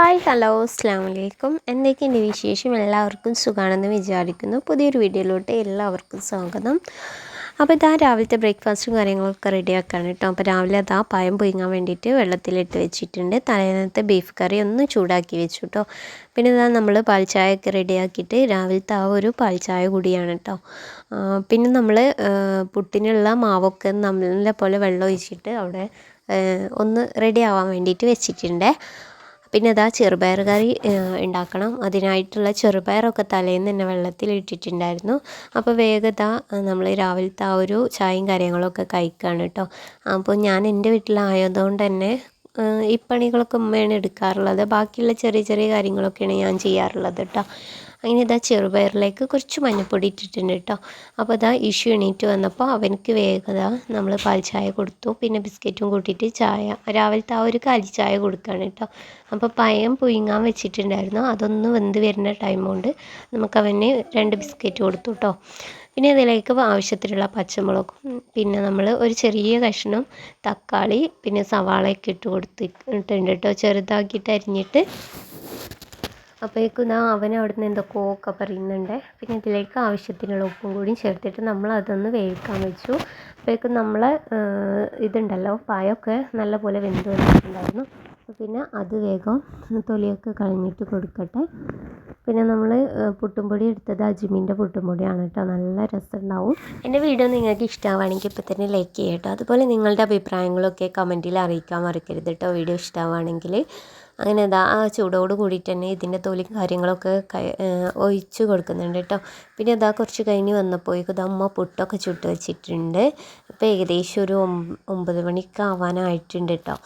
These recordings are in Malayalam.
ഹായ് ഹലോ അസ്സാം വലൈക്കും എന്തൊക്കെയുണ്ട് വിശേഷം? എല്ലാവർക്കും സുഖമാണെന്ന് വിചാരിക്കുന്നു. പുതിയൊരു വീഡിയോയിലോട്ട് എല്ലാവർക്കും സ്വാഗതം. അപ്പോൾ ഇതാ രാവിലത്തെ ബ്രേക്ക്ഫാസ്റ്റും കാര്യങ്ങളൊക്കെ റെഡി ആക്കാണ് കേട്ടോ. അപ്പോൾ രാവിലെ അതാ പായം പൊയ്ങ്ങാൻ വേണ്ടിയിട്ട് വെള്ളത്തിലിട്ട് വെച്ചിട്ടുണ്ട്. തലേന്നത്തെ ബീഫ് കറി ഒന്ന് ചൂടാക്കി വെച്ചു കേട്ടോ. പിന്നെ ഇതാ നമ്മൾ പാൽച്ചായയൊക്കെ റെഡിയാക്കിയിട്ട് രാവിലത്തെ ആ ഒരു പാൽച്ചായ കൂടിയാണ് കേട്ടോ. പിന്നെ നമ്മൾ പുട്ടിനുള്ള മാവൊക്കെ നല്ല പോലെ വെള്ളം ഒഴിച്ചിട്ട് അവിടെ ഒന്ന് റെഡി ആവാൻ വേണ്ടിയിട്ട് വെച്ചിട്ടുണ്ട്. പിന്നെ അതാ ചെറുപയർ കറി ഉണ്ടാക്കണം. അതിനായിട്ടുള്ള ചെറുപയറൊക്കെ തലേന്ന് തന്നെ വെള്ളത്തിൽ ഇട്ടിട്ടുണ്ടായിരുന്നു. അപ്പോൾ വേഗത നമ്മൾ രാവിലത്തെ ആ ഒരു ചായയും കാര്യങ്ങളൊക്കെ കഴിക്കുകയാണ് കേട്ടോ. അപ്പോൾ ഞാൻ എന്റെ വീട്ടിലായതുകൊണ്ട് തന്നെ ഈ പണികളൊക്കെ ഉമ്മയാണ് എടുക്കാറുള്ളത്. ബാക്കിയുള്ള ചെറിയ ചെറിയ കാര്യങ്ങളൊക്കെയാണ് ഞാൻ ചെയ്യാറുള്ളത് കേട്ടോ അങ്ങനെ ഇതാ ചെറുപയറിലേക്ക് കുറച്ച് മഞ്ഞപ്പൊടി ഇട്ടിട്ടുണ്ട് കേട്ടോ അപ്പോൾ ഇതാ ഇഷ്യൂ എണീറ്റ് വന്നപ്പോൾ അവനക്ക് വേഗത നമ്മൾ പാൽ ചായ കൊടുത്തു. പിന്നെ ബിസ്ക്കറ്റും കൂട്ടിയിട്ട് ചായ രാവിലത്തെ ആ ഒരു കാലി ചായ കൊടുക്കുകയാണ് കേട്ടോ അപ്പോൾ പയം പുഴുങ്ങാൻ വെച്ചിട്ടുണ്ടായിരുന്നു. അതൊന്ന് വെന്ത് വരുന്ന ടൈം കൊണ്ട് നമുക്കവന് രണ്ട് ബിസ്ക്കറ്റ് കൊടുത്തു കേട്ടോ പിന്നെ അതിലേക്ക് ആവശ്യത്തിനുള്ള പച്ചമുളകും പിന്നെ നമ്മൾ ഒരു ചെറിയ കഷ്ണം തക്കാളി പിന്നെ സവാളയൊക്കെ ഇട്ട് കൊടുത്തിട്ടുണ്ട് കേട്ടോ ചെറുതാക്കിയിട്ട് അരിഞ്ഞിട്ട്. അപ്പോഴേക്കും അവൻ അവിടെ നിന്ന് എന്തൊക്കെയോ ഒക്കെ പറയുന്നുണ്ട്. പിന്നെ ഇതിലേക്ക് ആവശ്യത്തിനുള്ള ഉപ്പും കൂടിയും ചേർത്തിട്ട് നമ്മൾ അതൊന്ന് വേവിക്കാൻ വെച്ചു. അപ്പോഴേക്കും നമ്മൾ ഇതുണ്ടല്ലോ പായൊക്കെ നല്ലപോലെ വെന്ത് വന്നിട്ടുണ്ടായിരുന്നു. പിന്നെ അത് വേഗം തൊലിയൊക്കെ കളഞ്ഞിട്ട് കൊടുക്കട്ടെ. പിന്നെ നമ്മൾ പുട്ടുംപൊടി എടുത്തത് അജിമിന്റെ പുട്ടുംപൊടിയാണ് കേട്ടോ. നല്ല രസമുണ്ടാവും. എന്റെ വീഡിയോ നിങ്ങൾക്ക് ഇഷ്ടമാവുകയാണെങ്കിൽ ഇപ്പോൾ തന്നെ ലൈക്ക് ചെയ്യട്ടോ അതുപോലെ നിങ്ങളുടെ അഭിപ്രായങ്ങളൊക്കെ കമന്റിൽ അറിയിക്കാൻ മറക്കരുത് കേട്ടോ. വീഡിയോ ഇഷ്ടമാവുകയാണെങ്കിൽ അങ്ങനെ ഇതാ ആ ചൂടോട് കൂടിയിട്ട് തന്നെ ഇതിന്റെ തോലി കാര്യങ്ങളൊക്കെ ഒഴിച്ച് കൊടുക്കുന്നുണ്ട് കേട്ടോ. പിന്നെ ഇതാ കുറച്ച് കഴിഞ്ഞ് വന്നപ്പോഴേക്കും ഇത് അമ്മ പുട്ടൊക്കെ ചുട്ട് വെച്ചിട്ടുണ്ട്. ഇപ്പോൾ ഏകദേശം ഒരു ഒമ്പത് മണിക്ക് ആവാനായിട്ടുണ്ട് കേട്ടോ.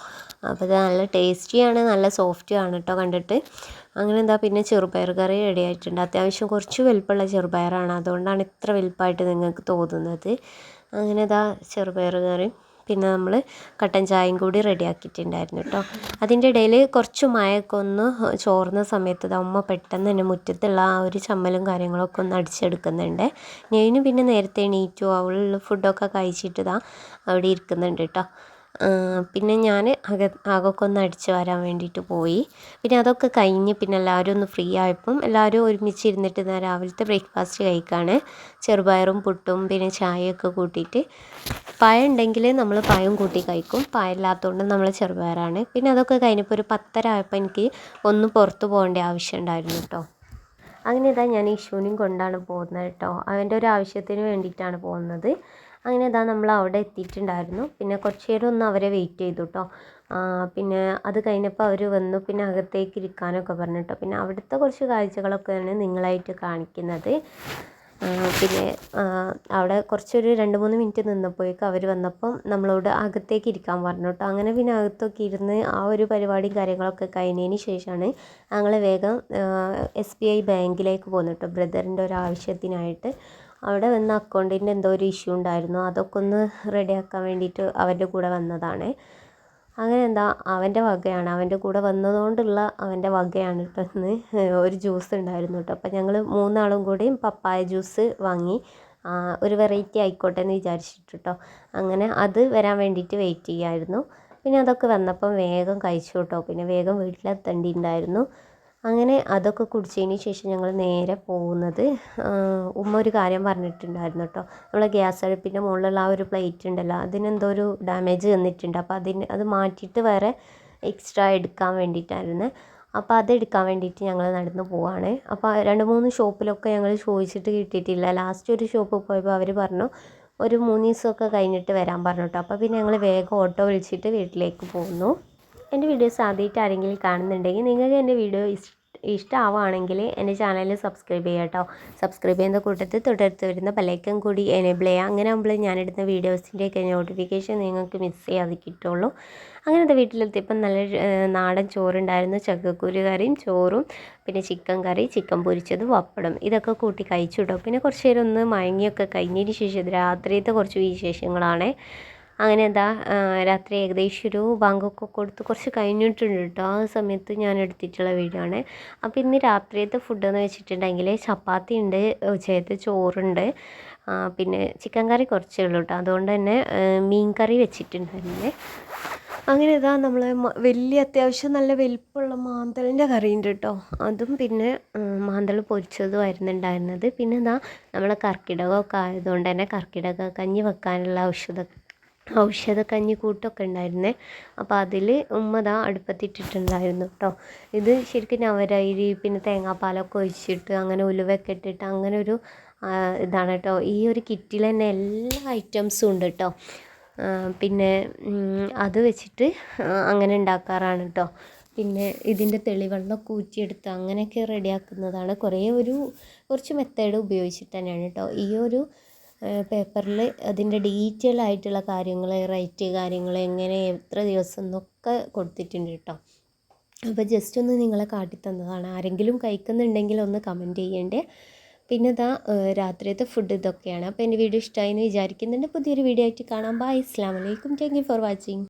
അപ്പോൾ ഇത് നല്ല ടേസ്റ്റിയാണ് നല്ല സോഫ്റ്റുമാണ് കേട്ടോ കണ്ടിട്ട്. അങ്ങനെ എന്താ പിന്നെ ചെറുപയർ കറി റെഡി ആയിട്ടുണ്ട്. അത്യാവശ്യം കുറച്ച് വലുപ്പമുള്ള ചെറുപയറാണ്. അതുകൊണ്ടാണ് ഇത്ര വലുപ്പമായിട്ട് നിങ്ങൾക്ക് തോന്നുന്നത്. അങ്ങനെ ഇതാ ചെറുപയർ കറി. പിന്നെ നമ്മൾ കട്ടൻ ചായയും കൂടി റെഡിയാക്കിയിട്ടുണ്ടായിരുന്നു കേട്ടോ. അതിന്റെ ഇടയിൽ കുറച്ച് മഴയൊക്കെ ഒന്ന് ചോർന്ന സമയത്ത് അമ്മ പെട്ടെന്ന് തന്നെ മുറ്റത്തുള്ള ആ ഒരു ചമ്മലും കാര്യങ്ങളൊക്കെ ഒന്ന് അടിച്ചെടുക്കുന്നുണ്ട്. ഞാൻ പിന്നെ നേരത്തെ എണീറ്റു അവൾ ഫുഡൊക്കെ കഴിച്ചിട്ട് അവിടെ ഇരിക്കുന്നുണ്ട് കേട്ടോ. പിന്നെ ഞാൻ അക അകമൊക്കെ ഒന്ന് അടിച്ച് വരാൻ വേണ്ടിയിട്ട് പോയി. പിന്നെ അതൊക്കെ കഴിഞ്ഞ് പിന്നെ എല്ലാവരും ഒന്ന് ഫ്രീ ആയപ്പം എല്ലാവരും ഒരുമിച്ച് ഇരുന്നിട്ട് ഞാൻ രാവിലത്തെ ബ്രേക്ക്ഫാസ്റ്റ് കഴിക്കുകയാണ് ചെറുപയറും പുട്ടും പിന്നെ ചായയൊക്കെ കൂട്ടിയിട്ട്. പഴം ഉണ്ടെങ്കിൽ നമ്മൾ പഴം കൂട്ടി കഴിക്കും. പഴം ഇല്ലാത്തതുകൊണ്ട് നമ്മൾ ചെറുപയറാണ്. പിന്നെ അതൊക്കെ കഴിഞ്ഞപ്പോൾ ഒരു പത്തര ആയപ്പോൾ എനിക്ക് ഒന്ന് പുറത്ത് പോകേണ്ട ആവശ്യം ഉണ്ടായിരുന്നു കേട്ടോ. അങ്ങനെ ഇതാ ഞാൻ ഇഷുവിനെയും കൊണ്ടാണ് പോകുന്നത് കേട്ടോ. അവന്റെ ഒരു ആവശ്യത്തിന് വേണ്ടിയിട്ടാണ് പോകുന്നത്. അങ്ങനെ ഇതാ നമ്മൾ അവിടെ എത്തിയിട്ടുണ്ടായിരുന്നു. പിന്നെ കുറച്ച് നേരം ഒന്ന് അവരെ വെയിറ്റ് ചെയ്തു കേട്ടോ പിന്നെ അത് കഴിഞ്ഞപ്പോൾ അവർ വന്നു. പിന്നെ അകത്തേക്ക് ഇരിക്കാനൊക്കെ പറഞ്ഞു കേട്ടോ പിന്നെ അവിടുത്തെ കുറച്ച് കാഴ്ചകളൊക്കെയാണ് നിങ്ങളായിട്ട് കാണിക്കുന്നത്. പിന്നെ അവിടെ കുറച്ചൊരു രണ്ട് മൂന്ന് മിനിറ്റ് നിന്നപ്പോഴേക്കും അവർ വന്നപ്പം നമ്മളോട് അകത്തേക്ക് ഇരിക്കാൻ പറഞ്ഞു കേട്ടോ അങ്ങനെ പിന്നെ അകത്തൊക്കെ ഇരുന്ന് ആ ഒരു പരിപാടിയും കാര്യങ്ങളൊക്കെ കഴിഞ്ഞതിന് ശേഷമാണ് ഞങ്ങൾ വേഗം എസ് ബി ഐ ബാങ്കിലേക്ക് പോകുന്നു കേട്ടോ ബ്രദറിന്റെ ഒരു ആവശ്യത്തിനായിട്ട്. അവിടെ വന്ന് അക്കൗണ്ടിന്റെ എന്തോ ഒരു ഇഷ്യൂ ഉണ്ടായിരുന്നു. അതൊക്കെ ഒന്ന് റെഡിയാക്കാൻ വേണ്ടിയിട്ട് അവന്റെ കൂടെ വന്നതാണ്. അങ്ങനെ എന്താ അവന്റെ വകയാണ്. അവന്റെ കൂടെ വന്നതുകൊണ്ടുള്ള അവന്റെ വകയാണ് കേട്ടോ ഇന്ന് ഒരു ജ്യൂസ് ഉണ്ടായിരുന്നു കേട്ടോ. അപ്പം ഞങ്ങൾ മൂന്നാളും കൂടി പപ്പായ ജ്യൂസ് വാങ്ങി ഒരു വെറൈറ്റി ആയിക്കോട്ടെ എന്ന് വിചാരിച്ചിട്ട് കേട്ടോ. അങ്ങനെ അത് വരാൻ വേണ്ടിയിട്ട് വെയിറ്റ് ചെയ്യായിരുന്നു പിന്നെ അതൊക്കെ വന്നപ്പം വേഗം കഴിച്ചു കേട്ടോ. പിന്നെ വേഗം വീട്ടിലെത്തേണ്ടിയിട്ടുണ്ടായിരുന്നു. അങ്ങനെ അതൊക്കെ കുടിച്ചതിന് ശേഷം ഞങ്ങൾ നേരെ പോകുന്നത് ഉമ്മ ഒരു കാര്യം പറഞ്ഞിട്ടുണ്ടായിരുന്നു കേട്ടോ. നമ്മളെ ഗ്യാസ് അടുപ്പിന്റെ മുകളിലുള്ള ആ ഒരു പ്ലേറ്റ് ഉണ്ടല്ലോ അതിനെന്തോ ഒരു ഡാമേജ് വന്നിട്ടുണ്ട് അപ്പോൾ അതിന് അത് മാറ്റിയിട്ട് വേറെ എക്സ്ട്രാ എടുക്കാൻ വേണ്ടിയിട്ടായിരുന്നു. അപ്പോൾ അത് എടുക്കാൻ വേണ്ടിയിട്ട് ഞങ്ങൾ നടന്ന് പോവാണ്. അപ്പോൾ രണ്ട് മൂന്ന് ഷോപ്പിലൊക്കെ ഞങ്ങൾ ചോദിച്ചിട്ട് കിട്ടിയിട്ടില്ല. ലാസ്റ്റ് ഒരു ഷോപ്പിൽ പോയപ്പോൾ അവർ പറഞ്ഞു ഒരു മൂന്ന് ദിവസമൊക്കെ കഴിഞ്ഞിട്ട് വരാൻ പറഞ്ഞു കേട്ടോ. അപ്പോൾ പിന്നെ ഞങ്ങൾ വേഗം ഓട്ടോ വിളിച്ചിട്ട് വീട്ടിലേക്ക് പോകുന്നു എന്റെ വീഡിയോസ് ആദ്യമായിട്ട് ആരെങ്കിലും കാണുന്നുണ്ടെങ്കിൽ നിങ്ങൾക്ക് എന്റെ വീഡിയോ ഇഷ്ട ഇഷ്ടമാവുകയാണെങ്കിൽ എന്റെ ചാനൽ സബ്സ്ക്രൈബ് ചെയ്യുക കേട്ടോ സബ്സ്ക്രൈബ് ചെയ്യുന്ന കൂട്ടത്തിൽ തുടർത്ത് വരുന്ന ബെല്ലൈക്കൺ കൂടി എനേബിൾ ചെയ്യുക. അങ്ങനെ ആകുമ്പോൾ ഞാനിടുന്ന വീഡിയോസിന്റെയൊക്കെ നോട്ടിഫിക്കേഷൻ നിങ്ങൾക്ക് മിസ് ചെയ്യാതെ കിട്ടുള്ളൂ അങ്ങനത്തെ വീട്ടിലെത്തിയപ്പം നല്ല നാടൻ ചോറുണ്ടായിരുന്നു. ചക്കക്കുരു കറിയും ചോറും പിന്നെ ചിക്കൻ കറി ചിക്കൻ പൊരിച്ചത് വപ്പടം. ഇതൊക്കെ കൂട്ടി കഴിച്ചു കേട്ടോ പിന്നെ കുറച്ച് നേരം ഒന്ന് മയങ്ങിയൊക്കെ കഴിഞ്ഞതിന് ശേഷം രാത്രിയത്തെ കുറച്ച് വിശേഷങ്ങളാണ്. അങ്ങനെ എന്താ രാത്രി ഏകദേശം ഒരു ബാങ്കൊക്കെ കൊടുത്ത് കുറച്ച് കഴിഞ്ഞിട്ടുണ്ട് കേട്ടോ. ആ സമയത്ത് ഞാൻ എടുത്തിട്ടുള്ള വീഡിയോ ആണ് അപ്പോൾ ഇന്ന് രാത്രിയത്തെ ഫുഡ് എന്ന് വെച്ചിട്ടുണ്ടെങ്കിൽ ചപ്പാത്തി ഉണ്ട് ഉച്ചയത്തെ ചോറുണ്ട് പിന്നെ ചിക്കൻ കറി കുറച്ചേ ഉള്ളൂ കേട്ടോ. അതുകൊണ്ട് തന്നെ മീൻ കറി വെച്ചിട്ടുണ്ടായിരുന്നേ അങ്ങനെ ഇതാ നമ്മൾ വലിയ അത്യാവശ്യം നല്ല വലിപ്പമുള്ള മാന്തളിന്റെ കറി ഉണ്ട് കേട്ടോ. അതും പിന്നെ മാന്തൾ പൊരിച്ചതും ഉണ്ടായിരുന്നത്. പിന്നെ ഇതാ നമ്മളെ കർക്കിടകമൊക്കെ ആയതുകൊണ്ട് തന്നെ കർക്കിടക കഞ്ഞി വെക്കാനുള്ള ഔഷധ ഔഷധ കഞ്ഞി കൂട്ടൊക്കെ ഉണ്ടായിരുന്നേ അപ്പോൾ അതിൽ ഉമ്മ ദാ അടുപ്പത്തിട്ടിട്ടുണ്ടായിരുന്നു കേട്ടോ ഇത് ശരിക്കും നവരൈരി പിന്നെ തേങ്ങാപ്പാലൊക്കെ ഒഴിച്ചിട്ട് അങ്ങനെ ഉലുവൊക്കെ ഇട്ടിട്ട് അങ്ങനെ ഒരു ഇതാണ് കേട്ടോ ഈ ഒരു കിറ്റിൽ തന്നെ എല്ലാ ഐറ്റംസും ഉണ്ട് കേട്ടോ പിന്നെ അത് വെച്ചിട്ട് അങ്ങനെ ഉണ്ടാക്കാറാണ് കേട്ടോ പിന്നെ ഇതിന്റെ തെളിവെള്ളമൊക്കെ ഊറ്റിയെടുത്ത് അങ്ങനെയൊക്കെ റെഡിയാക്കുന്നതാണ് കുറേ ഒരു കുറച്ച് മെത്തേഡ് ഉപയോഗിച്ചിട്ട് തന്നെയാണ് കേട്ടോ ഈ ഒരു പേപ്പറിൽ അതിന്റെ ഡീറ്റെയിൽ ആയിട്ടുള്ള കാര്യങ്ങൾ റേറ്റ് കാര്യങ്ങൾ എങ്ങനെ എത്ര ദിവസം എന്നൊക്കെ കൊടുത്തിട്ടുണ്ട് കേട്ടോ. അപ്പോൾ ജസ്റ്റ് ഒന്ന് നിങ്ങളെ കാട്ടി തന്നതാണ് ആരെങ്കിലും കഴിക്കുന്നുണ്ടെങ്കിൽ ഒന്ന് കമന്റ് ചെയ്യണ്ടേ. പിന്നെ ഇതാ രാത്രിയത്തെ ഫുഡ് ഇതൊക്കെയാണ്. അപ്പോൾ എന്റെ വീഡിയോ ഇഷ്ടമായി എന്ന് വിചാരിക്കുന്നുണ്ട്. പുതിയൊരു വീഡിയോ ആയിട്ട് കാണാം. ബൈ അസ്സാം വലൈക്കും താങ്ക് യു ഫോർ വാച്ചിങ്